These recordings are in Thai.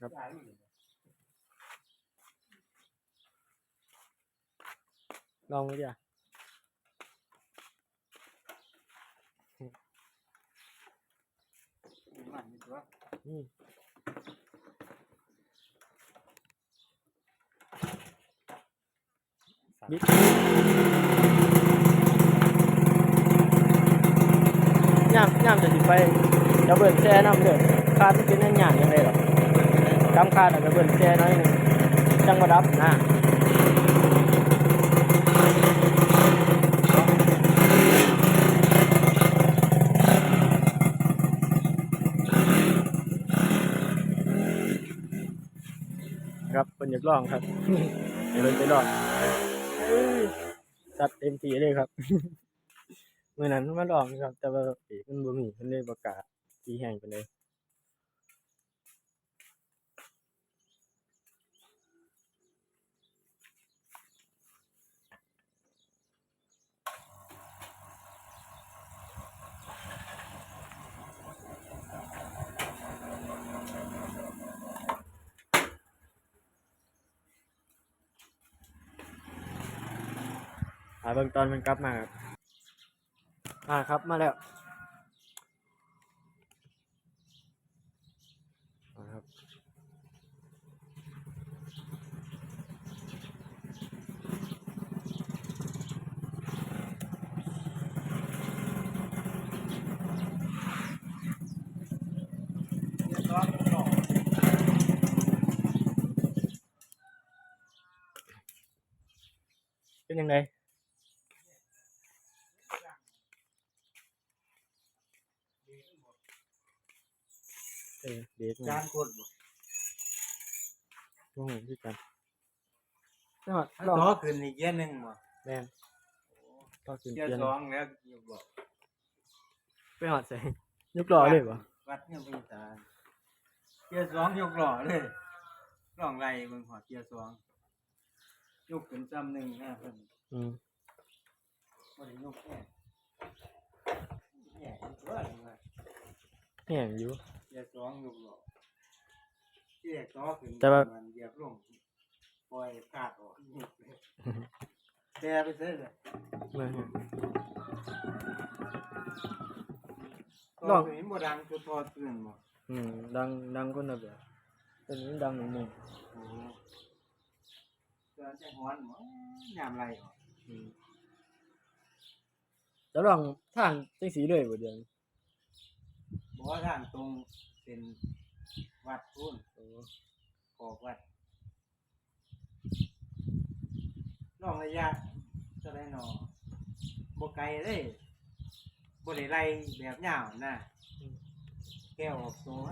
ครับ ลองดูดิอะมันนี่ตัวอืมบิดย่ามย่ามจะสิไปจะเบิ่นแช่น้ำเด้อคาดมันเป็นอันหยางยังไงหรอ กกำคาดอาจจะเบิ่นแช่น้อยหนึงจังมาดับนะครับเป็นอยากลองครับเดี๋ยวเพิ่นไปลองเอ้ยจัดเต็มที่เลยครับเมื่อนั้นมาลองครับ แต่ว่าปีกมันบ่มีมันเลยบ่กล้าสีแห้งไปเลย อ่าเบิ่งตอนมันกลับมาครับอ่าครับมาแล้วครับเป็นยังไง เออเดทจาจานกดบ่ช่วงที่กันจังหวัดถ้าลองต่อขึ้นอีกเกียร์หนึงบ่แม่นก็ขึ้นเกียเกียร์ร์สองแล้วยกบ่ไปหอดใส่ยกล้อเลยปะวัดเนี่ยบ่ตาเกียร์สองยกหล่อเลยลองไล่เบิ่งหอดเกียร์สองยกขึ้นซ้ำหนึงนะเพิ่นอืมบ่ได้ยกแค่แค่ตัวนี่ว่า แห้งอยู่เกียร์สองยกหล่อเกียร์ต่อขึ้นแต่ว่า มันเหยียบลงปล่อยขาดออกยกเลยแต่ไปเสียเลยมาฮะลลอองงนี้บ่ดังจุดทอดตื่นบ่อืมดังดังคนละแบบตัวนี้ดังหนึ่งหนึ่งโอ้เตือนจะฮ้อนบ่ยามไรออก อืมจะลองทางจังสีเลยบ่เดียวนี้ บ่ว่าทางตรงเป็นวัดพุ่นโอ้ขอบวัดลองระยะเท่าไดหนอบ่ไกลเลยบ่ได้ไล่แบบยาวนะแก้วออกตัว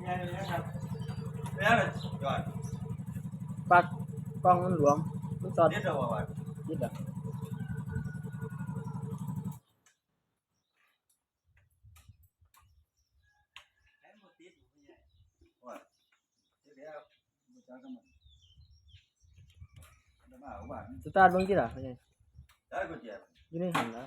นี่เลยนะครับแล้วเลยจอดปลักกล้องมันหลวมมันสอดเดี๋ยวจะว่าว่ายิดอะว่าเดี๋ยวเดี๋ยว มึงจะกันมันจะมาเอาบ้าน สตาร์ทเบิ่งกี่ล่ะเป็นไง ได้กุญแจ อยู่ในหันนะ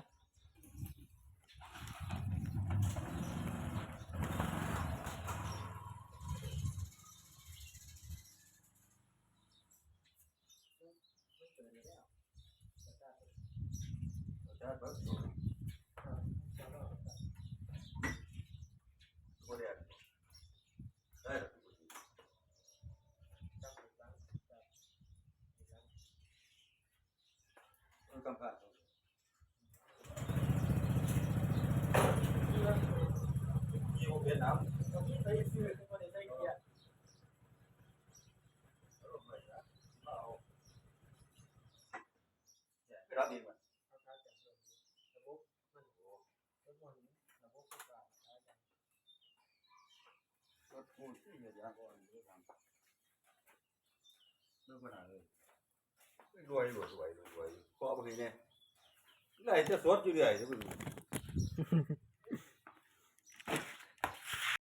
ได้เบิกบ่ได้ได้ ต้องกำกับ ยี่ห้อเป็นน้ำไม่รับดีกว่าพูดที่อย่าก่อนเรื่ทำเรื่องปัญหาเลยรวยรวยรวยรวยรวยพอไปเนี่ยไหนจะสดอยู่เรื่อยจะไปดู